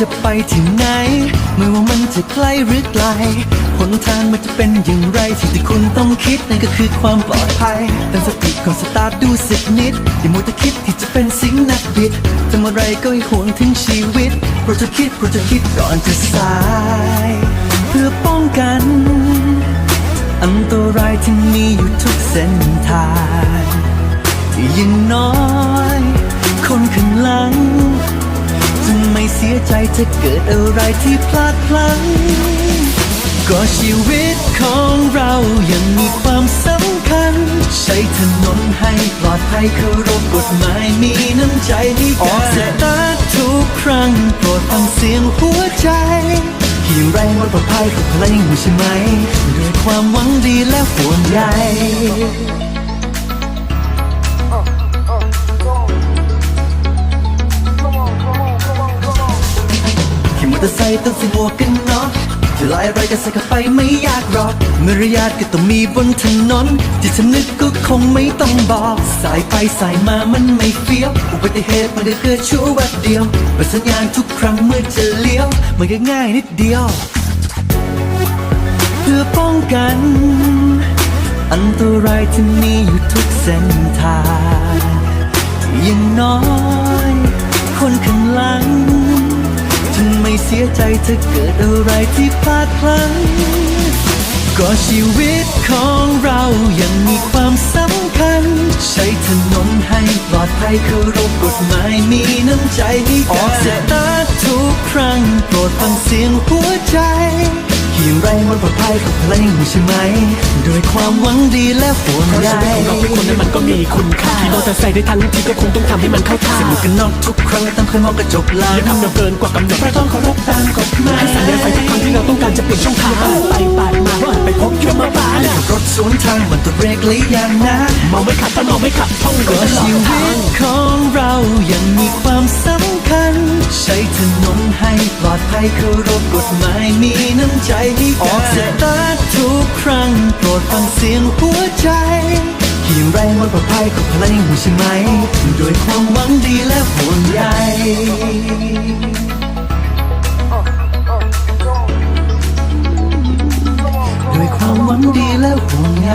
จะไปที่ไหน ไม่ว่ามันจะใกล้หรือไกลหนทางมันจะเป็นอย่างไรสิ่งที่คุณต้องคิดนั่นก็คือความปลอดภัยตั้งสติก่อนสตาร์ทดูสักนิด อย่ามัวแต่คิดที่จะเป็นสิ่งนักบิดทำอะไรก็ให้ห่วงถึงชีวิตโปรดจะคิดโปรดจะคิดก่อนจะสาย เพื่อป้องกัน อันตรายที่มีอยู่ทุกเส้นทางอย่างน้อย คนข้างหลัง จะไม่เสียใจจะเกิดอะไรที่พลาดพลั้งก็ชีวิตของเรายังมีความสำคัญ ใช้ถนนให้ปลอดภัยเคารพกฎหมายมีน้ำใจให้กันออกสตาร์ททุกครั้งโปรดฟังเสียงหัวใจขี่แรงมันปลอดภัยกับเพลงอยู่ใช่ไหม ด้วยความหวังดีและห่วงใย ขี่มอเตอร์ไซค์ต้องใส่หมวกกันน็อกจะลายอะไรก็ใส่เข้าไปไม่ยากหรอกมารยาทก็ต้องมีบนถนนที่ฉันนึกก็คงไม่ต้องบอก สายไปสายมามันไม่เฟี้ยว อุบัติเหตุมันก็เกิดชั่วแวบเดียวเปิดสัญญาณทุกครั้งเมื่อจะเลี้ยว มันก็ง่ายนิดเดียว เพื่อป้องกัน อันตรายที่มีอยู่ทุกเส้นทางอย่างน้อย คนข้างหลังจะไม่ เสียใจถ้าเกิดอะไรที่พลาดพลั้งก็ชีวิตของเรายังมีความสำคัญ ใช้ถนนให้ปลอดภัยเคารพกฎหมายมีน้ำใจให้กันออกสตาร์ททุกครั้งโปรดฟังเสียงหัวใจขี่แรงมันปลอดภัยกับเพลงใช่ไหมโดวยความหวังดีและห่วงเพราะใยชีวิตของเราเป็นคนนั้นมันก็มีคุณค่าขี่มอเตอร์ไซค์ได้ทั้งทีก็คงต้องทำให้มันเข้าท่าใส่หมวกกันน็อกทุกครั้งต้องเคยมองกระจกหลังอย่าทำเร็วเกินกว่ากำหนดเพราะต้องเคารพตามกฎหมายให้สัญญาณไฟทุกครั้งที่เราต้องการจะเปลี่ยนช่องทางอย่าปาดไปปาดมาเพราะอาจไปพบยมบาลและขับรถสวนทางมันต้องเบรกหรือยังนะมองไม่ขับถ้ามองไม่ขับท่องไว้ก็ตลอชีดวิทางตของเรายังมีความสำคัญใช้ถนน ให้ปลอดภัยเคารพกฎหมายมีน้ำใจให้กันออกสตาร์ททุกครั้งโปรดฟังเสียงหัวใจขี่แรงมันปลอดภัยกับเพลงใช่ไหมโดวยความหวังดีและห่วงใยด้วยความหวังดีและห่วงใย